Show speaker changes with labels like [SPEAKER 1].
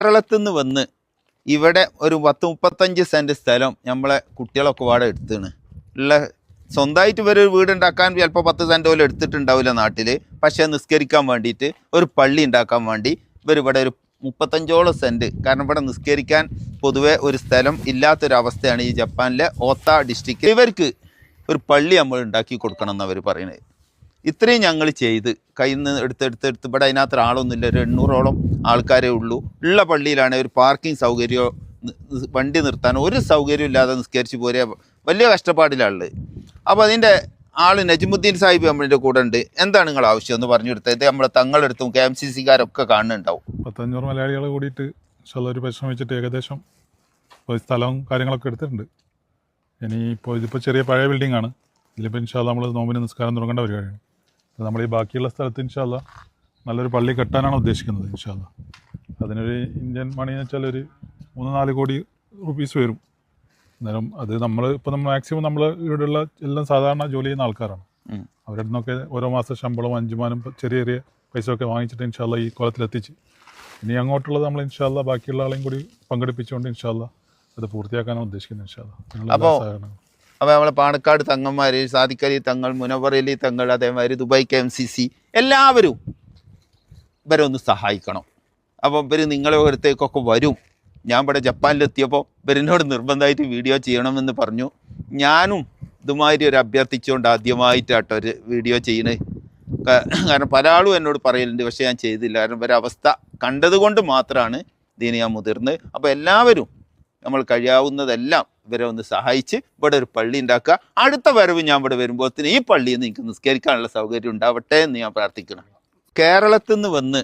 [SPEAKER 1] കേരളത്തിൽ നിന്ന് വന്ന് ഇവിടെ ഒരു പത്ത് മുപ്പത്തഞ്ച് സെന്റ് സ്ഥലം നമ്മളെ കുട്ടികളൊക്കെ പാടെ എടുത്താണ്. ഉള്ള സ്വന്തമായിട്ട് ഇവർ ഒരു വീടുണ്ടാക്കാൻ ചിലപ്പോൾ പത്ത് സെന്റ് പോലും എടുത്തിട്ടുണ്ടാവില്ല നാട്ടിൽ പക്ഷേ നിസ്കരിക്കാൻ വേണ്ടിയിട്ട് ഒരു പള്ളി ഉണ്ടാക്കാൻ വേണ്ടി ഇവർ ഇവിടെ ഒരു മുപ്പത്തഞ്ചോളം സെന്റ് കാരണം ഇവിടെ നിസ്കരിക്കാൻ പൊതുവെ ഒരു സ്ഥലം ഇല്ലാത്തൊരവസ്ഥയാണ് ഈ ജപ്പാനിലെ ഓത്ത ഡിസ്ട്രിക്റ്റ്. ഇവർക്ക് ഒരു പള്ളി നമ്മൾ ഉണ്ടാക്കി കൊടുക്കണം എന്നവർ പറയുന്നത് ഇത്രയും ഞങ്ങൾ ചെയ്ത് കയ്യിൽ നിന്ന് എടുത്ത് എടുത്ത് ഇവിടെ അതിനകത്ത് ആളൊന്നുമില്ല ഒരു എണ്ണൂറോളം ആൾക്കാരേ ഉള്ളൂ. ഉള്ള പള്ളിയിലാണ് ഒരു പാർക്കിംഗ് സൗകര്യമോ വണ്ടി നിർത്താൻ ഒരു സൗകര്യം ഇല്ലാതെ നിസ്കരിച്ച് പോരെ. വലിയ കഷ്ടപ്പാടിലാണുള്ളത് അപ്പോൾ അതിന്റെ ആൾ നജ്മുദ്ദീൻ സാഹിബ് നമ്മളിന്റെ കൂടെ ഉണ്ട്. എന്താണ് നിങ്ങൾ ആവശ്യം? എന്ന് പറഞ്ഞു കൊടുത്തത് നമ്മളെ തങ്ങളെടുത്തും കെ എം സി സിക്കാരൊക്കെ കാണുന്നുണ്ടാവും.
[SPEAKER 2] പത്തഞ്ഞൂറ് മലയാളികൾ കൂടിയിട്ട് ഒരു പരിശ്രമിച്ചിട്ട് ഏകദേശം ഒരു സ്ഥലവും കാര്യങ്ങളൊക്കെ എടുത്തിട്ടുണ്ട്. ഇനി ഇപ്പോൾ ഇതിപ്പോൾ ചെറിയ പഴയ ബിൽഡിംഗ് ആണ്. ഇതിലിപ്പോൾ ഇൻഷാല്ല നമ്മൾ നോമ്പിന് നിസ്കാരം തുടങ്ങേണ്ട പരിപാടിയാണ്. നമ്മൾ ഈ ബാക്കിയുള്ള സ്ഥലത്ത് ഇൻഷാല്ല നല്ലൊരു പള്ളി കെട്ടാനാണ് ഉദ്ദേശിക്കുന്നത് ഇൻഷാല്ല അതിനൊരു ഇന്ത്യൻ മണി എന്ന് വെച്ചാൽ ഒരു മൂന്ന് നാല് കോടി റുപ്പീസ് വരും. അന്നേരം അത് നമ്മൾ ഇപ്പോൾ നമ്മൾ മാക്സിമം നമ്മൾ ഇവിടെയുള്ള എല്ലാം സാധാരണ ജോലി ചെയ്യുന്ന ആൾക്കാരാണ്. അവരുടെ നിന്നൊക്കെ ഓരോ മാസം ശമ്പളം അഞ്ചുമാനം ചെറിയ ചെറിയ പൈസ ഒക്കെ വാങ്ങിച്ചിട്ട് ഇൻഷാല്ല ഈ കോലത്തിലെത്തിച്ച് ഇനി അങ്ങോട്ടുള്ളത് നമ്മൾ ഇൻഷാല്ല ബാക്കിയുള്ള ആളെയും കൂടി പങ്കെടുപ്പിച്ചുകൊണ്ട് ഇൻഷാല്ല അത് പൂർത്തിയാക്കാനാണ് ഉദ്ദേശിക്കുന്നത് ഇൻഷാല്ല സഹകരണങ്ങൾ എല്ലാ
[SPEAKER 1] അപ്പോ-
[SPEAKER 2] സഹകരണങ്ങളും.
[SPEAKER 1] അപ്പോൾ നമ്മളെ പാണക്കാട് തങ്ങന്മാർ സാദിഖലി തങ്ങൾ മുനവറലി തങ്ങൾ അതേമാതിരി Dubai K M C C എല്ലാവരും ഇവരെ ഒന്ന് സഹായിക്കണം. അപ്പോൾ ഇവർ നിങ്ങളെ ഒരുത്തേക്കൊക്കെ വരും. ഞാൻ ഇവിടെ ജപ്പാനിലെത്തിയപ്പോൾ ഇവരിനോട് നിർബന്ധമായിട്ട് വീഡിയോ ചെയ്യണമെന്ന് പറഞ്ഞു. ഞാനും ഇതുമാതിരി ഒരു അഭ്യർത്ഥിച്ചുകൊണ്ട് ആദ്യമായിട്ടാട്ടോ ഒരു വീഡിയോ ചെയ്യണേ. കാരണം പല ആളും എന്നോട് പറയലുണ്ട് പക്ഷേ ഞാൻ ചെയ്തില്ല. കാരണം ഇവരെ അവസ്ഥ കണ്ടതുകൊണ്ട് മാത്രമാണ് ഇതിന് ഞാൻ മുതിർന്നത്. അപ്പോൾ എല്ലാവരും നമ്മൾ കഴിയാവുന്നതെല്ലാം ഇവരെ ഒന്ന് സഹായിച്ച് ഇവിടെ ഒരു പള്ളി ഉണ്ടാക്കുക. അടുത്ത വരവ് ഞാൻ ഇവിടെ വരുമ്പോഴത്തേന് ഈ പള്ളിയിൽ നിന്ന് എനിക്ക് നിസ്കരിക്കാനുള്ള സൗകര്യം ഉണ്ടാവട്ടെ എന്ന് ഞാൻ പ്രാർത്ഥിക്കണം കേരളത്തിൽ നിന്ന് വന്ന്